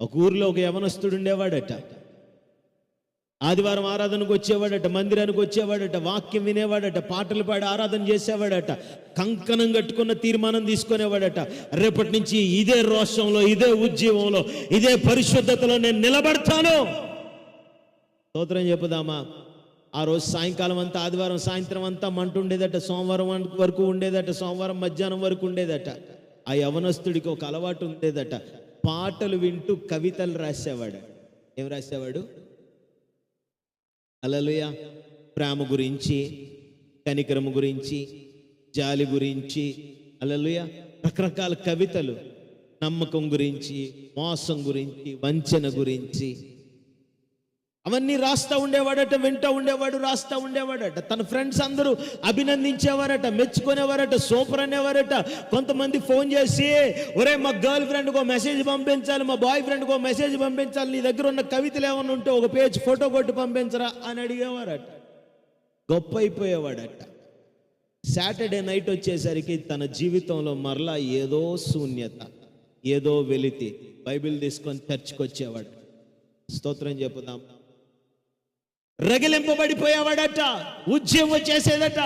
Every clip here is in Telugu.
ఒక ఊరిలో ఒక యవనస్తుడు ఉండేవాడట. ఆదివారం ఆరాధనకు వచ్చేవాడట మందిరానికి వచ్చేవాడట వాక్యం వినేవాడట పాటలు పాడి ఆరాధన చేసేవాడట కంకణం కట్టుకున్న తీర్మానం తీసుకునేవాడట. రేపటి నుంచి ఇదే రోషంలో ఇదే ఉద్యమంలో ఇదే పరిశుద్ధతలో నేను నిలబడతాను. స్తోత్రం చెప్పుదామా? ఆ రోజు సాయంకాలం అంతా ఆదివారం సాయంత్రం అంతా మంట ఉండేదట సోమవారం వరకు ఉండేదట సోమవారం మధ్యాహ్నం వరకు ఉండేదట. ఆ యవనస్తుడికి ఒక అలవాటు ఉండేదట. పాటలు వింటూ కవితలు రాసేవాడు. ఏం రాసేవాడు? అలలుయ ప్రేమ గురించి కనికరము గురించి జాలి గురించి అలలుయ రకరకాల కవితలు. నమ్మకం గురించి మోసం గురించి వంచన గురించి అవన్నీ రాస్తా ఉండేవాడట వింటూ ఉండేవాడు రాస్తా ఉండేవాడట. తన ఫ్రెండ్స్ అందరూ అభినందించేవారట మెచ్చుకునేవారట సూపర్ అనేవారట. కొంతమంది ఫోన్ చేసి ఒరే మా గర్ల్ ఫ్రెండ్కి ఒక మెసేజ్ పంపించాలి మా బాయ్ ఫ్రెండ్కి ఒక మెసేజ్ పంపించాలి నీ దగ్గర ఉన్న కవితలు ఏమన్నా ఉంటే ఒక పేజ్ ఫోటో కొట్టి పంపించరా? అని అడిగేవారట. గొప్ప అయిపోయేవాడట. సాటర్డే నైట్ వచ్చేసరికి తన జీవితంలో మరలా ఏదో శూన్యత ఏదో వెలితి బైబిల్ తీసుకొని చర్చ్కి వచ్చేవాడు. స్తోత్రం చెప్పుదాం. రగిలింపబడిపోయేవాడట ఉద్యమం చేసేదట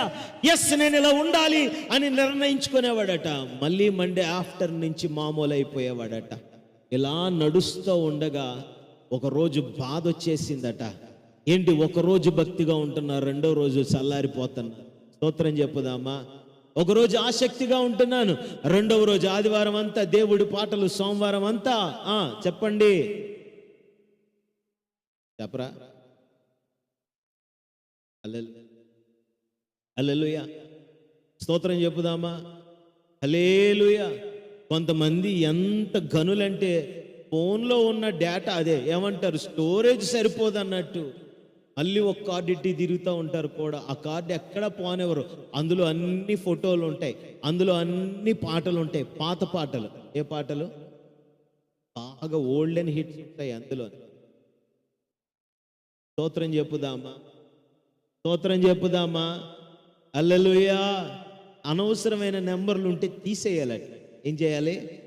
ఎస్ నేను ఇలా ఉండాలి అని నిర్ణయించుకునేవాడట. మళ్ళీ మండే ఆఫ్టర్ నుంచి మామూలు అయిపోయేవాడట ఇలా నడుస్తూ ఉండగా ఒక రోజు బాధ వచ్చేసిందట ఏంటి ఒక రోజు భక్తిగా ఉంటున్నా రెండో రోజు చల్లారిపోతున్నా స్తోత్రం చెప్పుదామా ఒక రోజు ఆసక్తిగా ఉంటున్నాను రెండవ రోజు ఆదివారం అంతా దేవుడి పాటలు సోమవారం అంతా ఆ, చెప్పండి. చెప్పరా? అల్లెలుయ స్తోత్రం చెప్పుదామా? హలేలుయ కొంతమంది ఎంత గనులంటే ఫోన్లో ఉన్న డేటా అదే ఏమంటారు? స్టోరేజ్ సరిపోదు అన్నట్టు మళ్ళీ ఒక కార్డు ఇట్టి తిరుగుతూ ఉంటారు కూడా. ఆ కార్డు ఎక్కడ పోనివ్వరు. అందులో అన్ని ఫోటోలు ఉంటాయి. అందులో అన్ని పాటలు ఉంటాయి. పాత పాటలు. ఏ పాటలు? బాగా ఓల్డ్ అండ్ హిట్స్ ఉంటాయి అందులో స్తోత్రం చెప్పుదామా? స్తోత్రం చెప్పుదామా? అల్లలుయా అనవసరమైన నెంబర్లు ఉంటే తీసేయాలట. ఏం చేయాలి?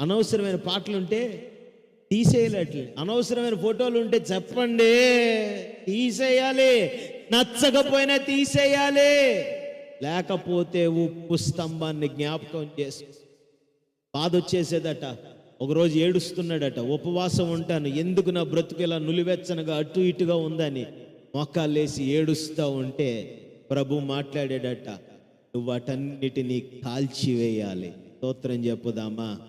అనవసరమైన పాటలు ఉంటే తీసేయాలట్లే అనవసరమైన ఫోటోలు ఉంటే చెప్పండి. తీసేయాలి. నచ్చకపోయినా తీసేయాలి. లేకపోతే ఉప్పు స్తంభాన్ని జ్ఞాపకం చేసి. బాధ వచ్చేసేదట ఒకరోజు ఏడుస్తున్నాడట. ఉపవాసం ఉంటాను. ఎందుకు నా బ్రతుకు ఇలా నులివెచ్చనగా అటు ఇటుగా ఉందని. మొక్కాలేసి ఏడుస్తూ ఉంటే ప్రభు మాట్లాడాడట నువ్వు వాటన్నిటినీ కాల్చివేయాలి. స్తోత్రం చెప్పుదామా?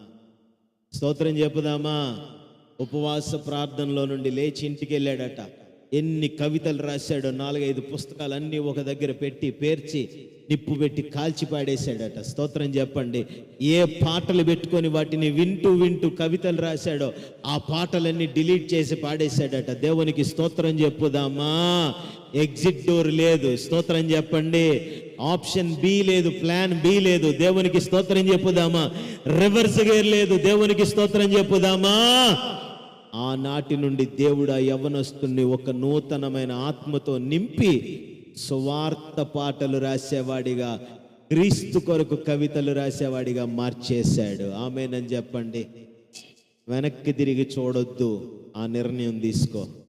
స్తోత్రం చెప్పుదామా? ఉపవాస ప్రార్థనలో నుండి లేచి ఇంటికి వెళ్ళాడట ఎన్ని కవితలు రాశాడో నాలుగైదు పుస్తకాలు అన్నీ ఒక దగ్గర పెట్టి పేర్చి నిప్పు పెట్టి కాల్చి పాడేశాడట. స్తోత్రం చెప్పండి. ఏ పాటలు పెట్టుకొని వాటిని వింటూ వింటూ కవితలు రాశాడో ఆ పాటలన్నీ డిలీట్ చేసి పాడేశాడట. దేవునికి స్తోత్రం చెప్పుదామా? ఎగ్జిట్ డోర్ లేదు. స్తోత్రం చెప్పండి. ఆప్షన్ బి లేదు ప్లాన్ బి లేదు. దేవునికి స్తోత్రం చెప్పుదామా? రివర్స్ గేర్ లేదు. దేవునికి స్తోత్రం చెప్పుదామా? ఆనాటి నుండి దేవుడు ఆ యవనస్తుని ఒక నూతనమైన ఆత్మతో నింపి సువార్త పాటలు రాసేవాడిగా క్రీస్తు కొరకు కవితలు రాసేవాడిగా మార్చేశాడు. ఆమెనని చెప్పండి. వెనక్కి తిరిగి చూడొద్దు. ఆ నిర్ణయం తీసుకో.